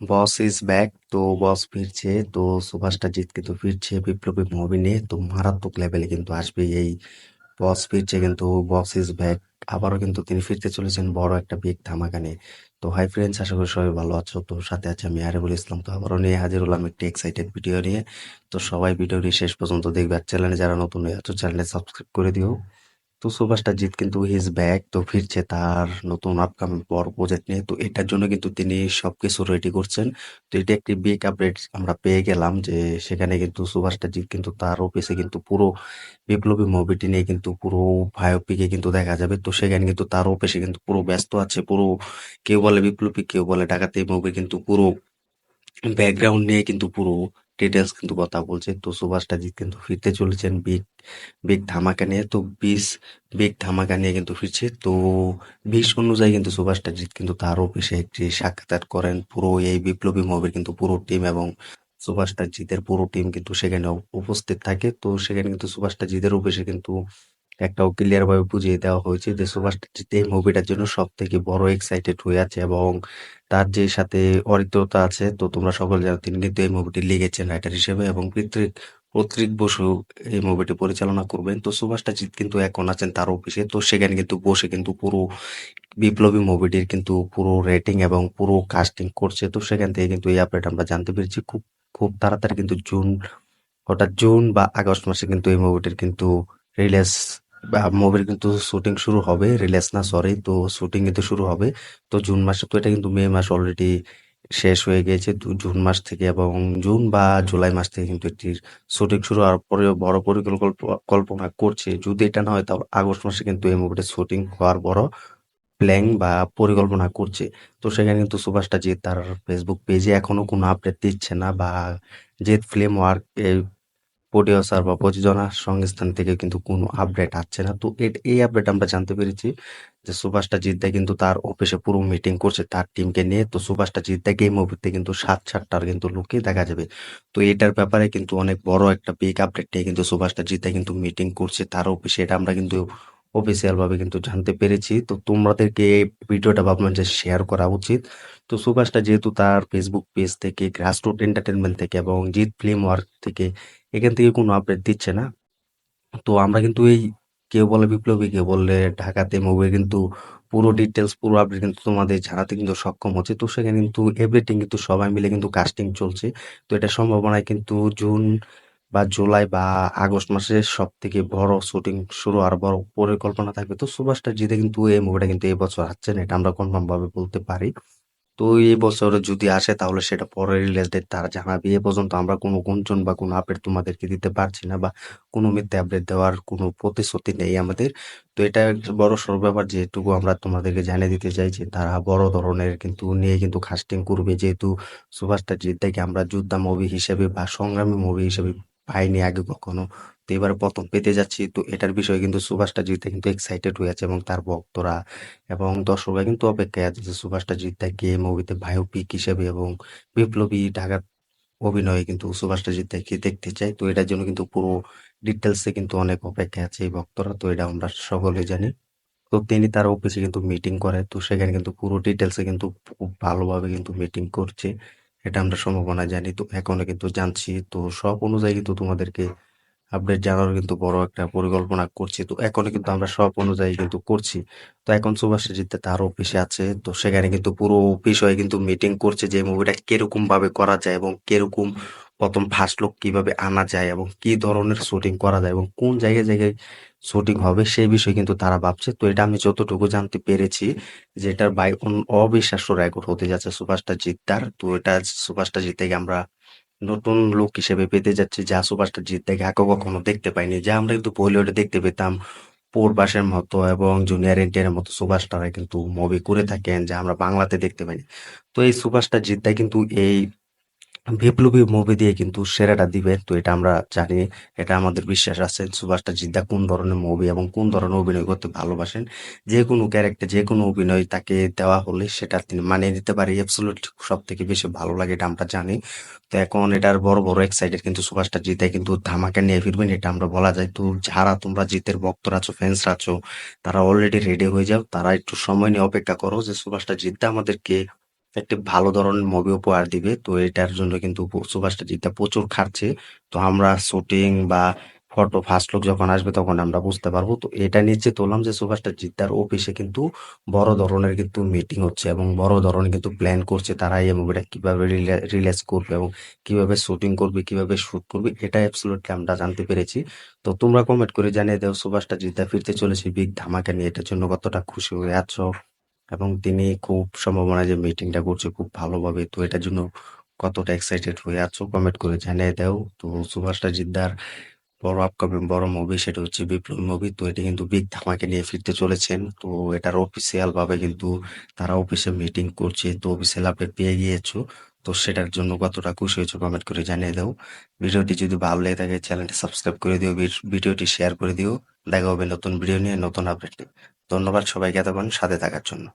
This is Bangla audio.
বস ইজ ব্যাক তো বস ফিরছে, তো সুভাষটা জিত কিন্তু ফিরছে, বিপ্লবী মুভি নিয়ে তো মারাত্মক লেভেলে কিন্তু আসবে এই বস ফিরছে কিন্তু বস ইজ ব্যাক আবারও কিন্তু তিনি ফিরতে চলেছেন বড় একটা বিগ ধামাকা নিয়ে। তো হাই ফ্রেন্ডস আশা করি সবাই ভালো আছো, তো সাথে আছে আমি আরিফুল ইসলাম, তো আবারও নিয়ে হাজির হলাম একটি এক্সাইটেড ভিডিও নিয়ে। তো সবাই ভিডিওটি শেষ পর্যন্ত দেখবে, আর চ্যানেলে যারা নতুন হয়ে আছো চ্যানেলে সাবস্ক্রাইব করে দিও। তো সুভাষটা জিত কিন্তু হিজ ব্যাক তো ফিরছে তার নতুন আপকামিং বড় প্রজেক্ট নিয়ে। তো এটার জন্য কিন্তু তিনি সবকিছু রেডি করছেন। তো এটা একটি বিগ আপডেট আমরা পেয়ে গেলাম যে সেখানে কিন্তু সুভাষটা জিত কিন্তু তার অফিসে কিন্তু পুরো বিপ্লবী মুভিটি নিয়ে কিন্তু পুরো বায়োপিকে কিন্তু দেখা যাবে। তো সেখানে কিন্তু তার অফিসে কিন্তু পুরো ব্যস্ত আছে, পুরো কেউ বলে বিপ্লবী, কেউ বলে ডাকাতি মুভি কিন্তু পুরো ব্যাকগ্রাউন্ড নিয়ে কিন্তু পুরো ডিটেলস কিন্তু কথা বলছে তো সুভাষ টাজিত কিন্তু ফিরতে চলেছেন বিগ বিগ ধামাকা নিয়ে। তো বিশ, বিগ ধামাকা নিয়ে কিন্তু ফিরছে। তো বিশ অনুযায়ী কিন্তু সুভাষ টাজিত কিন্তু তার অফিসে একটি সাক্ষাৎকার করেন। পুরো এই বিপ্লবী মুভির কিন্তু পুরো টিম এবং সুভাষ টাজিতের পুরো টিম কিন্তু সেখানে উপস্থিত থাকে। তো সেখানে কিন্তু সুভাষ টাজিদের অফিসে কিন্তু একটাও ক্লিয়ার ভাবে বুঝিয়ে দেওয়া হয়েছে যে সুভাষ টাজিত এই মুভিটার জন্য সব থেকে বড় এক্সাইটেড হয়ে আছে এবং তার যে সাথে অরিত্রতা আছে, তো তোমরা সকলে জানো তিনি কিন্তু এই মুভিটি লিখেছেন রাইটার হিসেবে এবং পৃথিক পত্রিক বসু এই মুভিটি পরিচালনা করবেন। তো সুভাষ টাজিত কিন্তু এখন আছেন তার অফিসে তো সেখানে কিন্তু বসে কিন্তু পুরো বিপ্লবী মুভিটির কিন্তু পুরো রেটিং এবং পুরো কাস্টিং করছে। তো সেখান থেকে কিন্তু এই আপডেট আমরা জানতে পেরেছি। খুব খুব তাড়াতাড়ি কিন্তু জুন, হঠাৎ জুন বা আগস্ট মাসে কিন্তু এই মুভিটির কিন্তু রিলিজ মুভির কিন্তু শুটিং শুরু হবে রিলিজ না সরি তো শুটিং কিন্তু শুরু হবে। তো জুন মাসে, তো এটা কিন্তু মে মাস অলরেডি শেষ হয়ে গিয়েছে। জুন মাস থেকে এবং জুন বা জুলাই মাস থেকে কিন্তু এটির শুটিং শুরু হওয়ার পরে বড় পরিকল্পনা, কল্পনা করছে। যদি এটা না হয়, তাহলে আগস্ট মাসে কিন্তু এই মুভিটির শুটিং হওয়ার বড় প্ল্যান বা পরিকল্পনা করছে। তো সেখানে কিন্তু সুভাষটা জিৎ তার ফেসবুক পেজে এখনও কোনো আপডেট দিচ্ছে না বা জিৎ ফিল্ম ওয়ার্ক প্রডিউসার বা প্রযোজনা সংস্থান থেকে কিন্তু কোনো আপডেট আসছে না। তো এই আপডেট আমরা জানতে পেরেছি যে সুভাষটা জিদ্দা কিন্তু তার অফিসে পুরো মিটিং করছে তার টিমকে নিয়ে। তো সুভাষটা জিদ্দা এই মুভিতে কিন্তু সাত সাতটার কিন্তু লোকে দেখা যাবে। তো এটার ব্যাপারে কিন্তু অনেক বড় একটা বিগ আপডেট নিয়ে কিন্তু সুভাষটা জিদ্দা কিন্তু মিটিং করছে তার অফিসে এটা আমরা কিন্তু অফিসিয়াল ভাবে কিন্তু জানতে পেরেছি। তো তোমাদেরকে এই ভিডিওটা ভাবলাম যে শেয়ার করা উচিত। তো সুভাষটা যেহেতু তার ফেসবুক পেজ থেকে গ্রাসরুট এন্টারটেনমেন্ট থেকে এবং জিৎ ফিল্ম ওয়ার্ক থেকে এখান থেকে কোনো আপডেট দিচ্ছে না। তো আমরা কিন্তু এই কেউ বলে বিপ্লবী, কেউ বললে ঢাকাতে মুভি কিন্তু পুরো ডিটেলস পুরো আপডেট কিন্তু তোমাদের জানাতে কিন্তু সক্ষম হচ্ছে। তো সেখানে কিন্তু এভরিথিং কিন্তু সবাই মিলে কিন্তু কাস্টিং চলছে। তো এটা সম্ভাবনায় কিন্তু জুন বা জুলাই বা আগস্ট মাসে সব থেকে বড় শুটিং শুরু আর বড় পরিকল্পনা থাকবে। তো সুভাষটা জিতে কিন্তু এই মুভিটা কিন্তু এই বছর আসছে না, এটা আমরা কনফার্ম ভাবে বলতে পারি। তো এই বছর যদি আসে তাহলে সেটা পরে রিলিজ ডেট তারা জানাবে। এ পর্যন্ত আমরা কোনো গুঞ্জন বা কোনো আপডেট তোমাদেরকে দিতে পারছি না বা কোনো মিথ্যে আপডেট দেওয়ার কোনো প্রতিশ্রুতি নেই আমাদের। তো এটা বড় সড় ব্যাপার যেটুকু আমরা তোমাদেরকে জানিয়ে দিতে চাই যে তারা বড় ধরনের কিন্তু নিয়ে কিন্তু কাস্টিং করবে। যেহেতু সুভাষটা জিদ্দাকে আমরা যোদ্ধা মুভি হিসেবে বা সংগ্রামী মুভি হিসেবে পাইনি আগে কখনো। তো এবার প্রথম পেতে যাচ্ছি। তো এটার বিষয়ে কিন্তু সুভাষটা জিতে কিন্তু এক্সাইটেড হয়ে আছে এবং তার ভক্তরা এবং দর্শকরা কিন্তু অপেক্ষায় আছে যে সুভাষটা জিদ্দাকে মুভিতে বায়োপিক হিসেবে এবং বিপ্লবী ঢাকার অভিনয়ে কিন্তু সুভাষটা জিদ্দাকে দেখতে চাই তো এটার জন্য কিন্তু পুরো ডিটেলসে কিন্তু অনেক অপেক্ষায় আছে এই ভক্তরা। তো এটা আমরা সকলে জানি। তো তিনি তার অফিসে কিন্তু মিটিং করে। তো সেখানে কিন্তু পুরো ডিটেলসে কিন্তু খুব ভালোভাবে কিন্তু মিটিং করছে। এটা আমরা সম্ভাবনা জানি। তো এখনও কিন্তু জানছি, তো সব অনুযায়ী কিন্তু তোমাদেরকে আপডেট জানার কিন্তু বড় একটা পরিকল্পনা করছি। তো এখনও কিন্তু আমরা সব অনুযায়ী কিন্তু করছি। তো এখন সুভাষ জিতে তার অফিসে আছে, তো সেখানে কিন্তু পুরো অফিস বিষয়ে কিন্তু মিটিং করছে যে মুভিটা কীরকম ভাবে করা যায় এবং কীরকম প্রথম ফার্স্ট লুক কীভাবে আনা যায় এবং কি ধরনের শুটিং করা যায় এবং কোন জায়গায় জায়গায় শুটিং হবে সেই বিষয়ে কিন্তু তারা ভাবছে। তো এটা আমি যতটুকু জানতে পেরেছি যে এটার বাই অবিশ্বাস্য রেকর্ড হতে যাচ্ছে সুভাষটা জিদ্দার তো এটা সুভাষটা জিতে আমরা নতুন লোক হিসেবে পেতে যাচ্ছি যা সুপারস্টার জিত থেকে আগে কখনো দেখতে পাইনি। যা আমরা কিন্তু বলিউডে দেখতে পেতাম পূর্বাসের মতো এবং জুনিয়র এনটিআর মতো সুপারস্টাররা কিন্তু মুভি করে থাকেন যা আমরা বাংলাতে দেখতে পাইনি। তো এই সুপারস্টার জিদ্দা কিন্তু এই বিপ্লবী মুভি দিয়ে কিন্তু সেরাটা দিবে তো এটা আমরা জানি, এটা আমাদের বিশ্বাস আছে। সুভাষটা জিদ্দা কোন ধরনের মুভি এবং কোন ধরনের অভিনয় করতে ভালোবাসেন? যে কোনো ক্যারেক্টার যে কোনো অভিনয় তাকে দেওয়া হলে সেটা তিনি মানিয়ে নিতে পারে। অ্যাবসলুট সব থেকে বেশি ভালো লাগে এটা আমরা জানি। তো এখন এটার বড় বড় এক্সাইটেড কিন্তু সুভাষটা জিতে কিন্তু ধামাকা নিয়ে ফিরবেন, এটা আমরা বলা যায়। তো যারা তোমরা জিতের ভক্তরা আছো ফ্যান্সরা আছো, তারা অলরেডি রেডি হয়ে যাও। তারা একটু সময় নিয়ে অপেক্ষা করো যে সুভাষটা জিততে আমাদেরকে একটি ভালো ধরনের মুভি উপহার দিবে। তো এটার জন্য কিন্তু সুভাষ প্রচুর খাটছে তো আমরা শুটিং বা ফটো ফার্স্ট লুক যখন আসবে তখন আমরা বুঝতে পারব। তো এটা নিচে তুললাম যে সুভাষ জিদ্দার অফিসে কিন্তু বড় ধরনের কিন্তু মিটিং হচ্ছে এবং বড় ধরনের কিন্তু প্ল্যান করছে তারা এই মুভিটা কীভাবে রিলিজ করবে এবং কীভাবে শুটিং করবে, কীভাবে শুট করবে, এটা অ্যাবসলিউটলি আমরা জানতে পেরেছি। তো তোমরা কমেন্ট করে জানিয়ে দাও সুভাষটা জিদ্দা ফিরতে চলেছে বিগ ধামাকা নিয়ে। এটার জন্য কতটা খুশি হয়ে আছো? এবং তিনি খুব সম্ভাবনা যে মিটিংটা করছে খুব ভালোভাবে। তো এটার জন্য কতটা এক্সাইটেড হয়ে আছো কমেন্ট করে জানিয়ে দাও। তো সুভাষটা জিদ্দার বড় আপকামিং বড় মুভি সেটা হচ্ছে বিপ্লব মুভি তো এটি কিন্তু বিগ ধামাকে নিয়ে ফিরতে চলেছেন। তো এটার অফিসিয়াল ভাবে কিন্তু তারা অফিসে মিটিং করছে। তো অফিসিয়াল আপডেট পেয়ে গিয়েছো। তো সেটার জন্য কতটা খুশি হয়েছো কমেন্ট করে জানিয়ে দাও। ভিডিওটি যদি ভালো লেগে থাকে চ্যানেলটি সাবস্ক্রাইব করে দিও, ভিড- ভিডিওটি শেয়ার করে দিও। দেখা হবে নতুন ভিডিও নিয়ে, নতুন আপডেট নিয়ে। ধন্যবাদ সবাইকে এতক্ষণ সাথে থাকার জন্য।